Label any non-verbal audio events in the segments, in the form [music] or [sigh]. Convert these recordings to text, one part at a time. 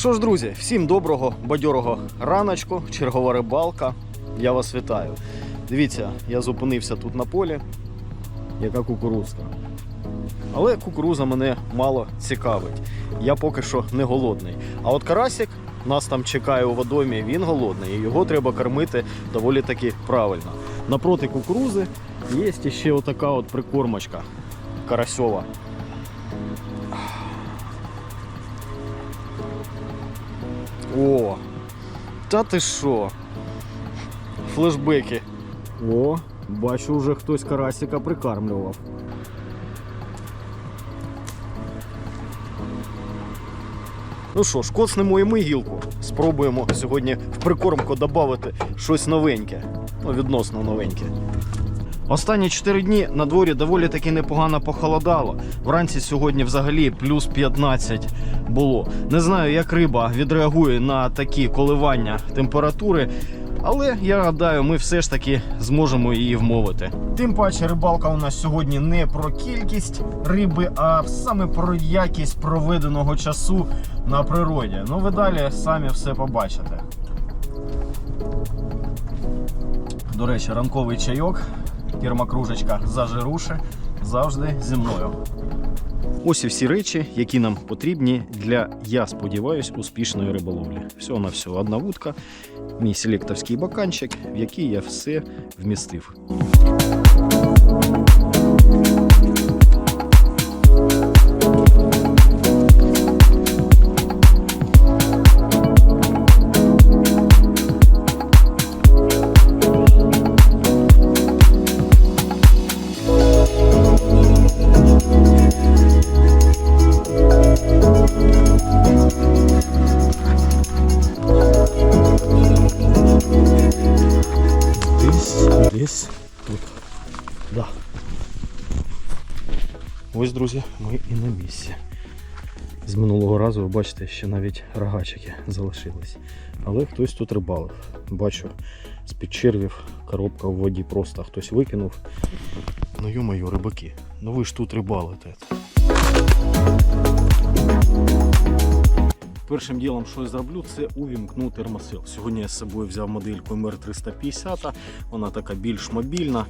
Що ж, друзі, всім доброго, бадьорого раночку, чергова рибалка. Я вас вітаю. Дивіться, я зупинився тут на полі, яка кукурузка. Але кукуруза мене мало цікавить. Я поки що не голодний. А от карасик нас там чекає у водомі, він голодний, і його треба кормити доволі таки правильно. Напроти кукурузи є ще отака от прикормочка карасьова. О, та ти що? Флешбеки. О, бачу, вже хтось карасика прикармлював. Ну що ж, коцнемо і ми гілку. Спробуємо сьогодні в прикормку додати щось новеньке. Ну, відносно новеньке. Останні 4 дні на дворі доволі таки непогано похолодало. Вранці сьогодні взагалі плюс 15 було. Не знаю, як риба відреагує на такі коливання температури, але я гадаю, ми все ж таки зможемо її вмовити. Тим паче рибалка у нас сьогодні не про кількість риби, а саме про якість проведеного часу на природі. Ну ви далі самі все побачите. До речі, ранковий чайок, термокружечка зажируши завжди зі мною. Ось і всі речі, які нам потрібні для, я сподіваюся, успішної риболовлі. Всього на всього одна вудка, мій селекторський баканчик, в який я все вмістив. Бачите, ще навіть рогачики залишились. Але хтось тут рибалив. Бачу, з-під червів коробка в воді просто хтось викинув. Ну ё-моё, рибаки, ну ви ж тут рибалите. Першим ділом, що я зроблю, це увімкну термосил. Сьогодні я з собою взяв модельку MR350, вона така більш мобільна.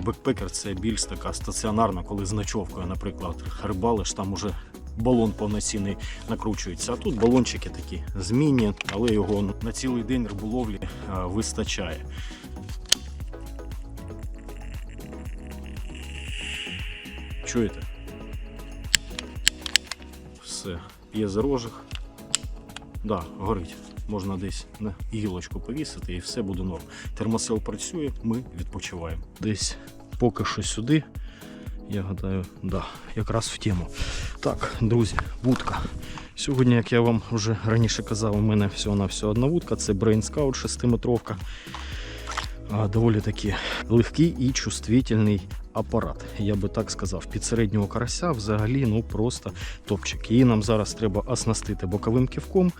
Бекпекер це більш така стаціонарна, коли з ночовкою, наприклад, рибалиш, там уже балон повноцінний накручується. А тут балончики такі змінні, але його на цілий день риболовлі вистачає. Чуєте? Все, є зарожих. Да, горить. Можна десь на гілочку повісити і все буде норм. Термосил працює, ми відпочиваємо. Десь поки що сюди. Я гадаю, да, якраз в тему. Так, друзі, вудка. Сьогодні, як я вам вже раніше казав, у мене всього на всього одна вудка. Це Brain Scout 6-метровка. Доволі таки легкий і чувствительний апарат. Я би так сказав. Під середнього карася взагалі ну просто топчик. Її нам зараз треба оснастити боковим ківком.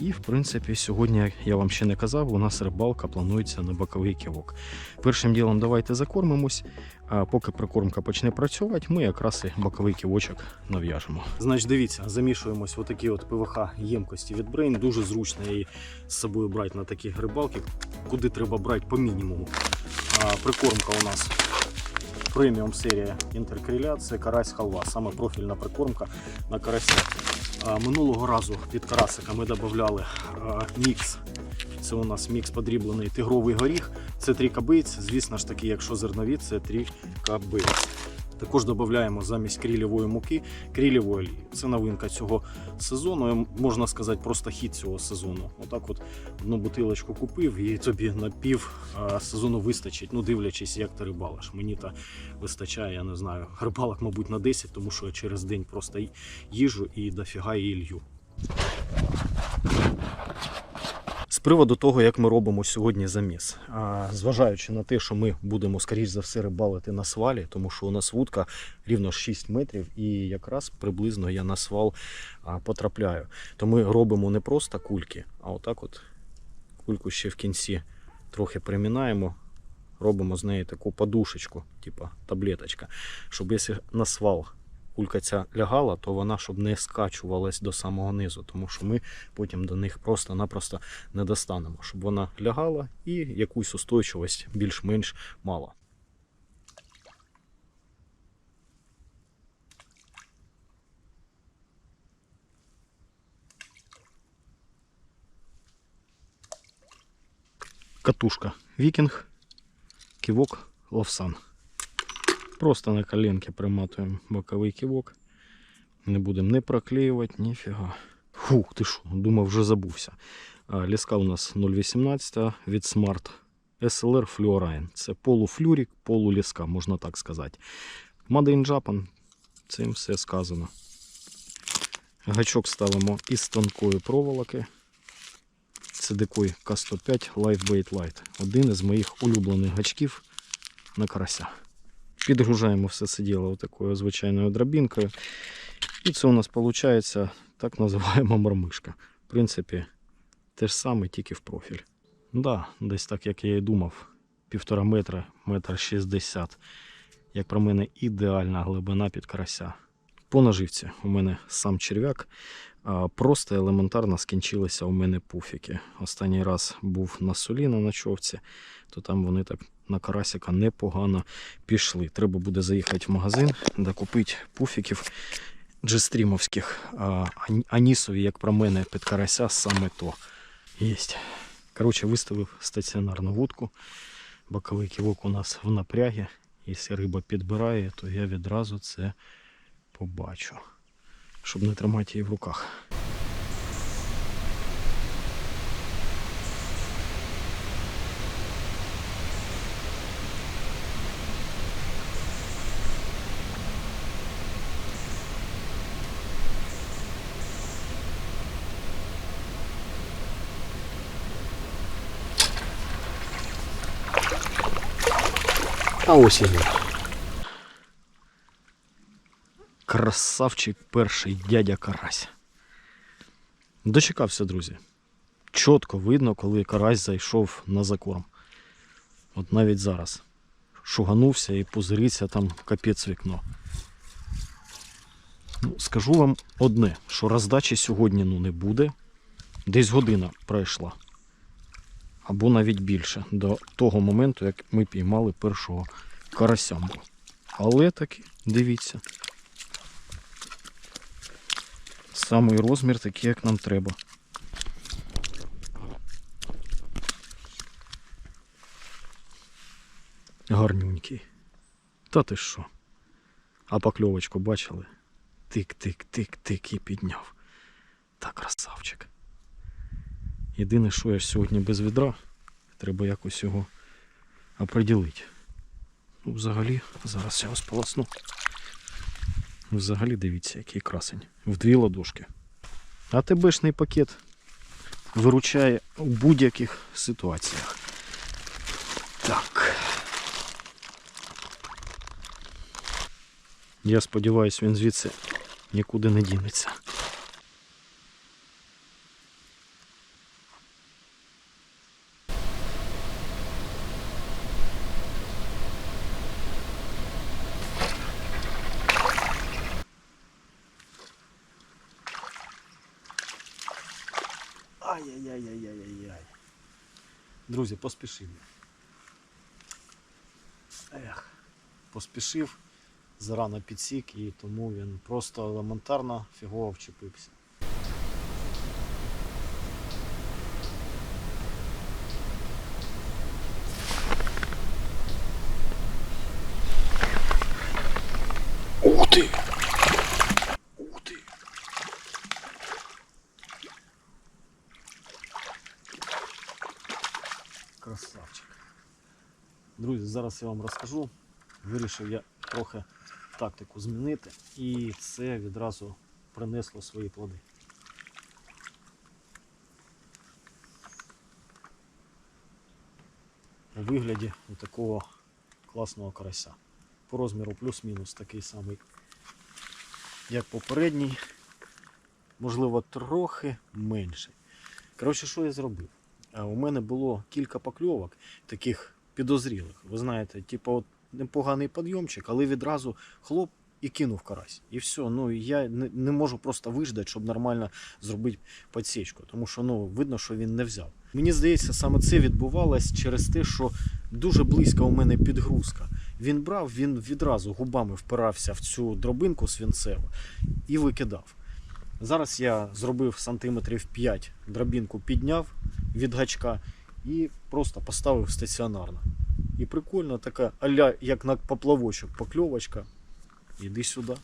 І, в принципі, сьогодні, як я вам ще не казав, у нас рибалка планується на боковий ківок. Першим ділом давайте закормимось, а поки прикормка почне працювати, ми якраз і боковий ківочок нав'яжемо. Значить, дивіться, замішуємось в отакі от ПВХ ємкості від Brain. Дуже зручно її з собою брати на такі рибалки, куди треба брати по мінімуму. А, прикормка у нас преміум серія інтеркриля, це карась халва, саме профільна прикормка на карася. Минулого разу під карасика ми додавали мікс. Це у нас мікс подріблений тигровий горіх. Це трі кабиць. Звісно ж таки, якщо зернові, це три кабиць. Також додаємо замість крілєвої муки крілєвої олії. Це новинка цього сезону. Можна сказати, просто хід цього сезону. Отак, от одну бутилочку купив і тобі на пів сезону вистачить. Ну, дивлячись, як ти рибалиш. Мені та вистачає, я не знаю, рибалок, мабуть, на 10, тому що я через день просто їжу і дофіга її лью. Приводу того, як ми робимо сьогодні заміс. А, Зважаючи на те, що ми будемо, скоріш за все, рибалити на свалі, тому що у нас вудка рівно 6 метрів, і якраз приблизно я на свал потрапляю. То ми робимо не просто кульки, а отак от кульку ще в кінці трохи примінаємо, робимо з неї таку подушечку, типа таблеточка, щоб якщо на свал кулька ця лягала, то вона щоб не скачувалась до самого низу, тому що ми потім до них просто-напросто не достанемо, щоб вона лягала і якусь устойчивість більш-менш мала. Катушка Вікінг, кивок Ловсан. Просто на коленки приматуємо боковий кивок. Не будемо не проклеювати, ніфіга. Фух, ти що, думав, вже забувся. Ліска у нас 0,18 від Smart SLR Fluorine. Це полуфлюрік, полуліска, можна так сказати. Made in Japan, цим все сказано. Гачок ставимо із тонкої проволоки. Це дикой К105 Lifebait Light. Один із моїх улюблених гачків на карася. Підгружаємо все це діло такою звичайною драбінкою. І це у нас виходить так називаємо мормишка. В принципі, те ж саме, тільки в профіль. Да, десь так, як я і думав. Півтора метра, метр шістдесят. Як про мене, ідеальна глибина під карася. По наживці у мене сам черв'як. Просто елементарно скінчилися у мене пуфіки. Останній раз був на солі на ночовці, то там вони так на карасика непогано пішли. Треба буде заїхати в магазин, докупити пуфіків джестрімовських. Анісові, як про мене, під карася саме то. Єсть. Коротше, виставив стаціонарну вудку. Боковий ківок у нас в напрягі. Якщо риба підбирає, то я відразу це побачу. Щоб не тримати її в руках. А ось і він. Красавчик перший дядя Карась. Дочекався, друзі. Чітко видно, коли карась зайшов на закорм. От навіть зараз. Шуганувся і пузириться там капець вікно. Ну, скажу вам одне, що роздачі сьогодні ну, не буде. Десь година пройшла. Або навіть більше до того моменту, як ми піймали першого карасямбу. Але таки, дивіться. Самий розмір такий, як нам треба. Гарнюнький. Та ти що? А покльовочку бачили? Тик-тик-тик-тик і підняв. Та красавчик. Єдине, що я сьогодні без відра, треба якось його оприділити. Ну, взагалі, зараз я вас полосну. Взагалі дивіться, який красень. В дві ладошки. А ТБшний пакет виручає у будь-яких ситуаціях. Так. Я сподіваюся, він звідси нікуди не дінеться. Ай-яй-яй-яй-яй-яй. Друзі, поспішив я. Ех, поспішив, зарано підсік і тому він просто елементарно фігово вчепився. Ух ти! Ух ти! Красавчик. Друзі, зараз я вам розкажу. Вирішив я трохи тактику змінити і це відразу принесло свої плоди. У вигляді такого класного карася. По розміру плюс-мінус такий самий, як попередній, можливо, трохи менший. Коротше, що я зробив? У мене було кілька покльовок, таких підозрілих. Ви знаєте, типу, от непоганий підйомчик, але відразу хлоп і кинув карась. І все. Ну я не, не можу просто виждати, щоб нормально зробити підсічку, тому що ну видно, що він не взяв. Мені здається, саме це відбувалось через те, що дуже близько у мене підгрузка. Він брав, він відразу губами впирався в цю дробинку свинцеву і викидав. Зараз я зробив сантиметрів 5 дробинку, підняв від гачка і просто поставив стаціонарно. І прикольно така, аля, як на поплавочок, покльовочка. Іди сюди.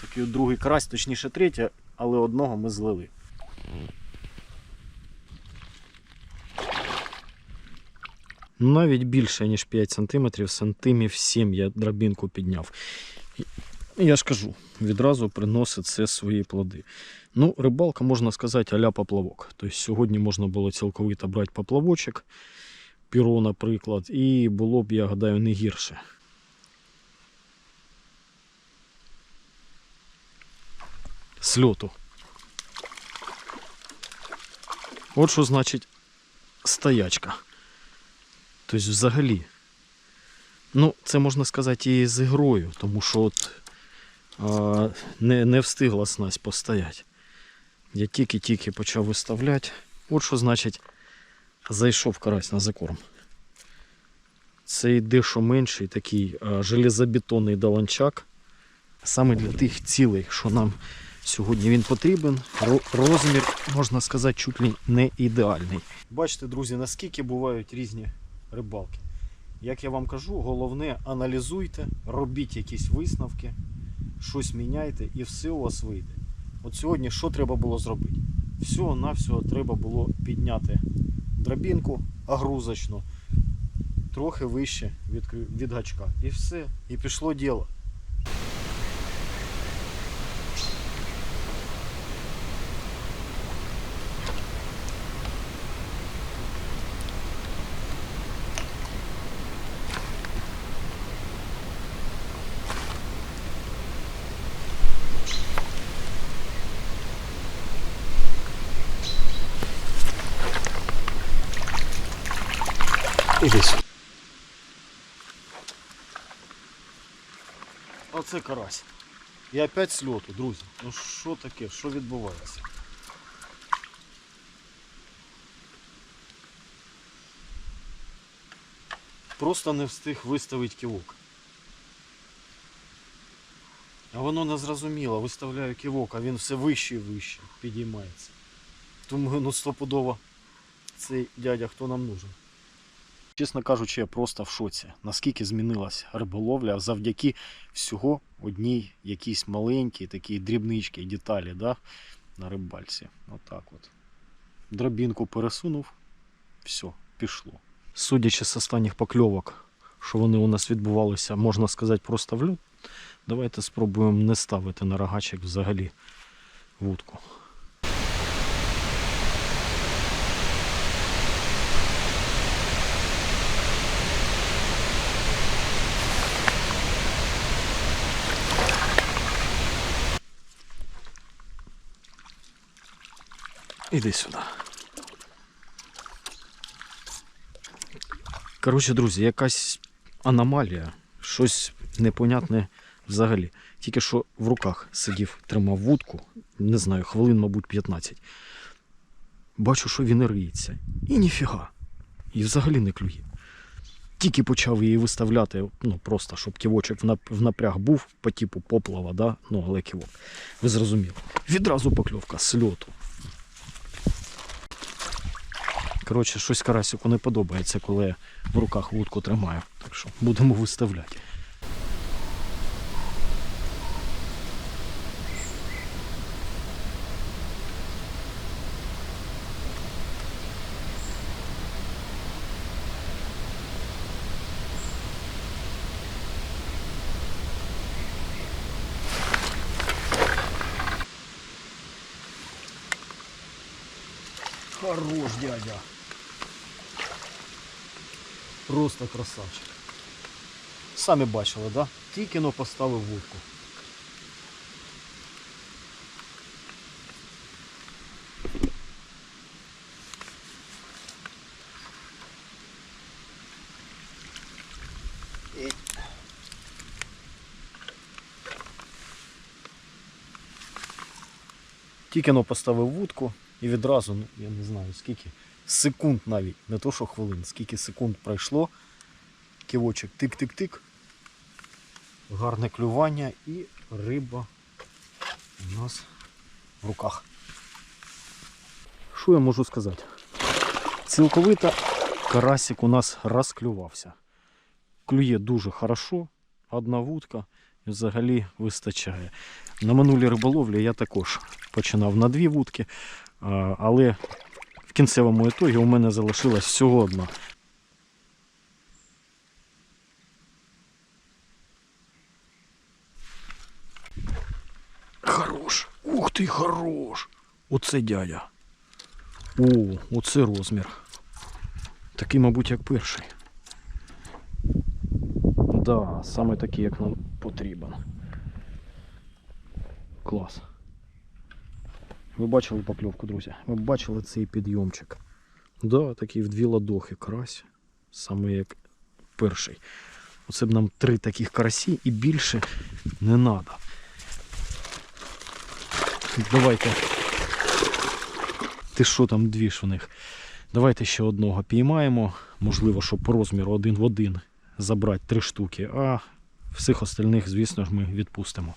Такий другий карась, точніше третя, але одного ми злили. Навіть більше, ніж 5 см, сантимів 7 я драбінку підняв. І Я ж кажу, відразу приносить це свої плоди. Ну, рибалка, можна сказати, аля поплавок. Тобто сьогодні можна було цілковито брати поплавочок, піро, наприклад, і було б, я гадаю, не гірше. Сльоту. От що значить стоячка. Тобто взагалі. Ну, це можна сказати і з ігрою, тому що от а, не, не встигла снасть постояти. Я тільки-тільки почав виставляти. От що значить зайшов карась на закорм. Цей дещо менший такий а, железобетонний долончак. Саме для тих цілей, що нам сьогодні він потрібен. Розмір, можна сказати, чуть ли не ідеальний. Бачите, друзі, наскільки бувають різні рибалки. Як я вам кажу, головне аналізуйте, робіть якісь висновки, щось міняйте і все у вас вийде. От сьогодні що треба було зробити? Всього навсього треба було підняти драбінку агрузочну трохи вище від, від гачка. І все. І пішло діло. Іди сюди. Оце карась. І опять сльоту, друзі. Ну що таке? Що відбувається? Просто не встиг виставити ківок. А воно не зрозуміло, виставляю ківок, а він все вище і вище підіймається. Тому ну стопудово цей дядя хто нам нужен. Чесно кажучи, я просто в шоці, наскільки змінилась риболовля завдяки всього одній якійсь маленькій такій дрібнички, деталі да, на рибальці. Отак от. Дробінку пересунув, все, пішло. Судячи з останніх покльовок, що вони у нас відбувалися, можна сказати, просто в лід, давайте спробуємо не ставити на рогачик взагалі вудку. Іди сюди. Коротше, друзі, якась аномалія, щось непонятне взагалі. Тільки що в руках сидів, тримав вудку, не знаю, хвилин, мабуть, 15. Бачу, що він риється. І ніфіга. І взагалі не клює. Тільки почав її виставляти, ну просто щоб ківочок в напряг був по типу поплава, да? ну але ківок. Ви зрозуміли. Відразу покльовка з льоту. Коротше, щось карасику не подобається, коли я в руках вудку тримаю. Так що будемо виставляти. Хорош, дядя. Просто красавчик. Самі бачили, да? Тільки но поставив вудку. Тільки но поставив вудку і відразу, ну я не знаю скільки секунд навіть, не то що хвилин, скільки секунд пройшло. Кивочок тик-тик-тик. Гарне клювання і риба у нас в руках. Що я можу сказати? Цілковито карасик у нас розклювався. Клює дуже хорошо, одна вудка і взагалі вистачає. На минулій риболовлі я також починав на дві вудки, але кінцевому ітогі у мене залишилась всього одна. Хорош! Ух ти, хорош! Оце дядя. О, оце розмір. Такий, мабуть, як перший. Да, саме такий, як нам потрібен. Клас. Ви бачили покльовку, друзі? Ви бачили цей підйомчик? Да, такий в дві ладохи карась. Саме як перший. Оце б нам три таких карасі і більше не треба. Давайте. Ти що там дві ж в них? Давайте ще одного піймаємо. Можливо, щоб по розміру один в один забрати три штуки, а всіх остальних, звісно ж, ми відпустимо.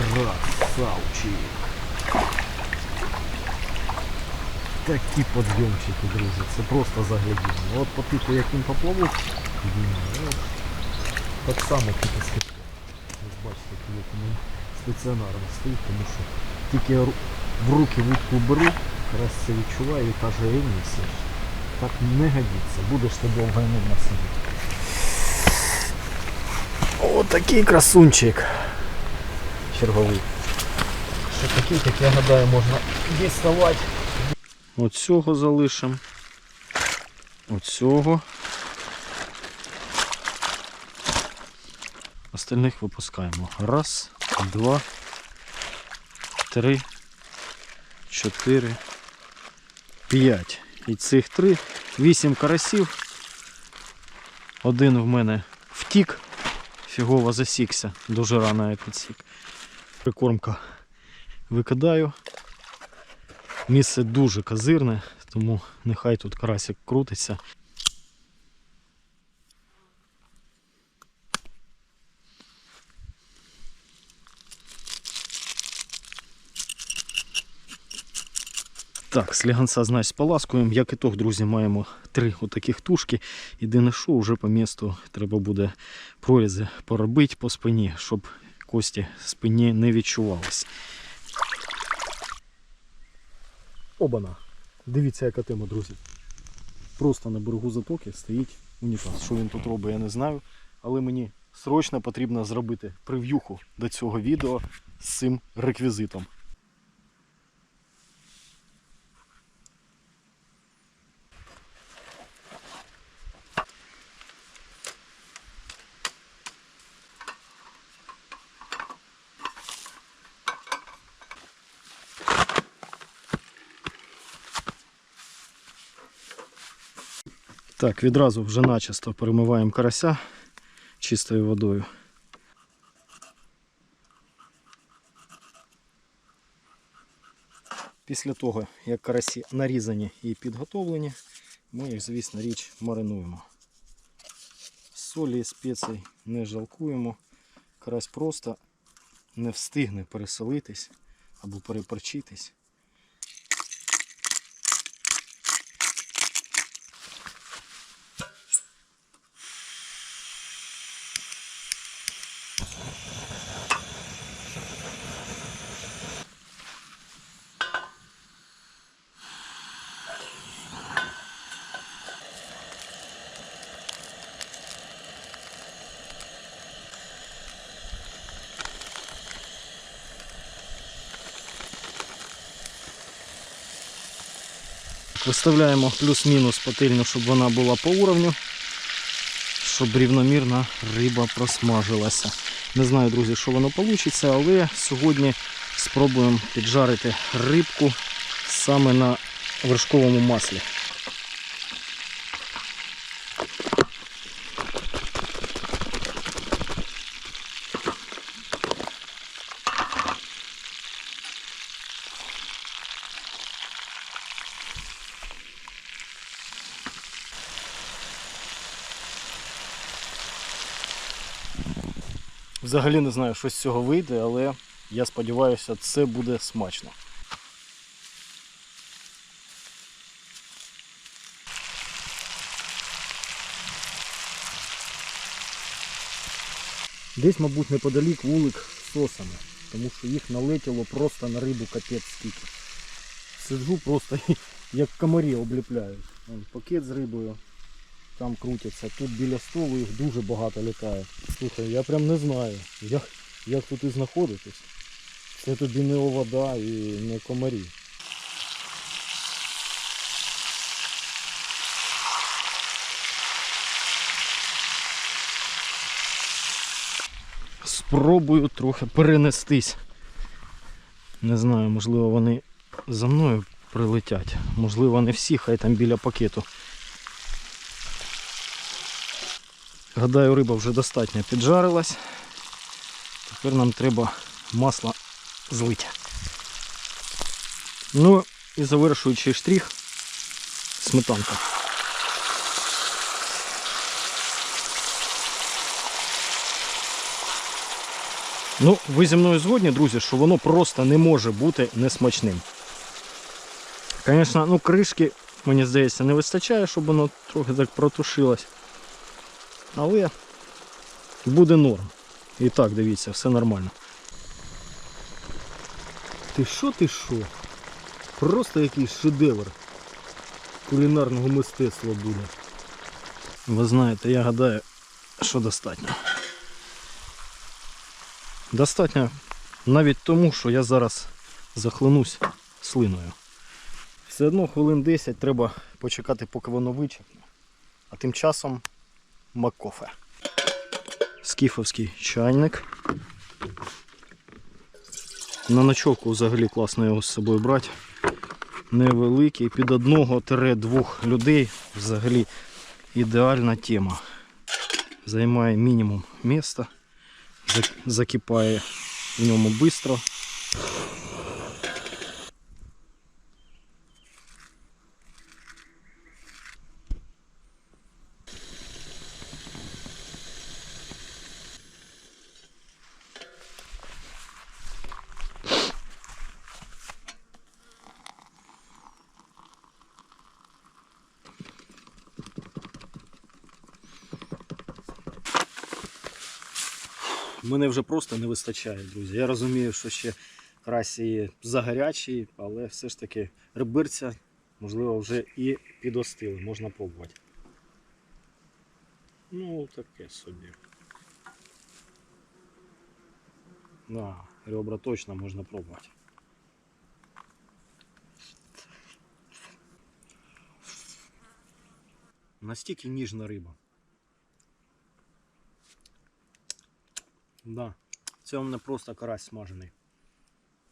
Красавчик. Такі подйомчики, друзі, це просто заглядіння. От по типу, як він поплавок, так само тільки скипко. Ви бачите, як він стаціонарно стоїть, тому що тільки я в руки вудку беру, раз це відчуваю і каже, рівніся. Так не годиться, будеш ти довго і нудно сидіти. О, такий красунчик. Черговий. Ще такий, як я гадаю, можна діставати. Оцього залишимо. Оцього. Остальних випускаємо. Раз, два, три, чотири, п'ять. І цих три. Вісім карасів. Один в мене втік. Фігово засікся. Дуже рано я підсік. Прикормка викидаю. Місце дуже казирне, тому нехай тут карасик крутиться. Так, сліганця, значить, поласкуємо. Як ітог, друзі, маємо три отаких тушки. Єдине, що вже по місту треба буде прорізи поробити по спині, щоб кості спині не відчувалось. Обана. Дивіться, яка тема, друзі. Просто на берегу затоки стоїть унітаз. Що він тут робить, я не знаю. Але мені срочно потрібно зробити прев'юху до цього відео з цим реквізитом. Так, відразу вже начисто перемиваємо карася чистою водою. Після того, як карасі нарізані і підготовлені, ми їх, звісно, річ маринуємо. Солі і спецій не жалкуємо. Карась просто не встигне пересолитись або переперчитись. Виставляємо плюс-мінус пательню, щоб вона була по уровню, щоб рівномірно риба просмажилася. Не знаю, друзі, що воно вийде, але сьогодні спробуємо піджарити рибку саме на вершковому маслі. Взагалі не знаю, що з цього вийде, але я сподіваюся, це буде смачно. Десь, мабуть, неподалік вулик сосами, тому що їх налетіло просто на рибу капець скільки. Сиджу просто [laughs] як комарі обліпляють. Пакет з рибою, там крутяться. Тут біля столу їх дуже багато літає. Слухай, я прям не знаю, як, як тут і знаходитись. Це тобі не вода і не комарі. Спробую трохи перенестись. Не знаю, можливо вони за мною прилетять. Можливо, не всі, хай там біля пакету. Гадаю, риба вже достатньо піджарилась. Тепер нам треба масло злити. Ну і завершуючий штрих сметанка. Ну, ви зі мною згодні, друзі, що воно просто не може бути несмачним. Звісно, ну кришки, мені здається, не вистачає, щоб воно трохи так протушилось. Але буде норм. І так, дивіться, все нормально. Ти що, ти що? Просто якийсь шедевр кулінарного мистецтва буде. Ви знаєте, я гадаю, що достатньо. Достатньо навіть тому, що я зараз захлинусь слиною. Все одно хвилин 10 треба почекати, поки воно вичерпне. А тим часом макофе. Скіфовський чайник. На ночовку взагалі класно його з собою брати. Невеликий, під одного-двох людей взагалі ідеальна тема. Займає мінімум міста, закипає в ньому швидко. Мене вже просто не вистачає, друзі. Я розумію, що ще красі загарячий, але все ж таки рибирця, можливо, вже і підостили, можна пробувати. Ну, таке собі. Да, ребра точно можна пробувати. Настільки ніжна риба. Да. Це у мене просто карась смажений.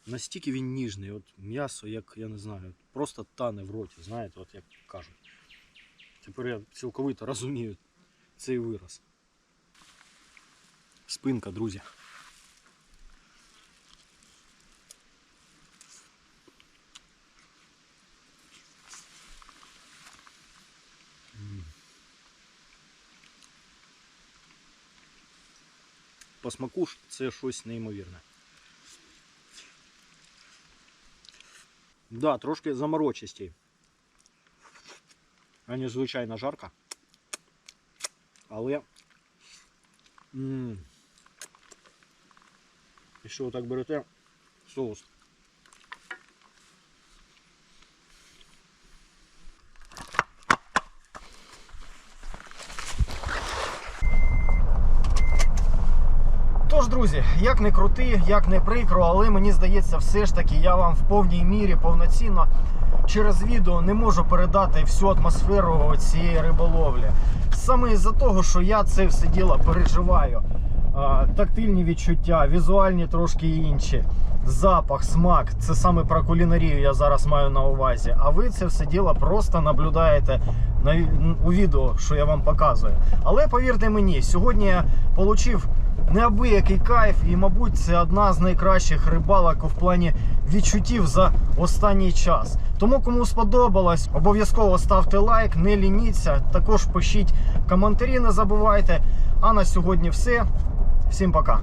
Настільки він ніжний, от м'ясо, як я не знаю, просто тане в роті, знаєте, от як кажуть. Тепер я цілковито розумію цей вираз. Спинка, друзі. По смаку це щось неймовірне. Да, трошки заморочистій. А не звичайна жарка. Але. м Якщо отак берете соус. Тож, друзі, як не крути, як не прикро, але мені здається, все ж таки я вам в повній мірі повноцінно через відео не можу передати всю атмосферу цієї риболовлі. Саме із-за того, що я це все діло переживаю. Тактильні відчуття, візуальні трошки інші. запах, смак. Це саме про кулінарію я зараз маю на увазі. А ви це все діло просто наблюдаєте на, у відео, що я вам показую. Але повірте мені, сьогодні я отримав неабиякий кайф, і, мабуть, це одна з найкращих рибалок в плані відчуттів за останній час. Тому, кому сподобалось, обов'язково ставте лайк, не лініться. Також пишіть коментарі, не забувайте. А на сьогодні все. Всім пока.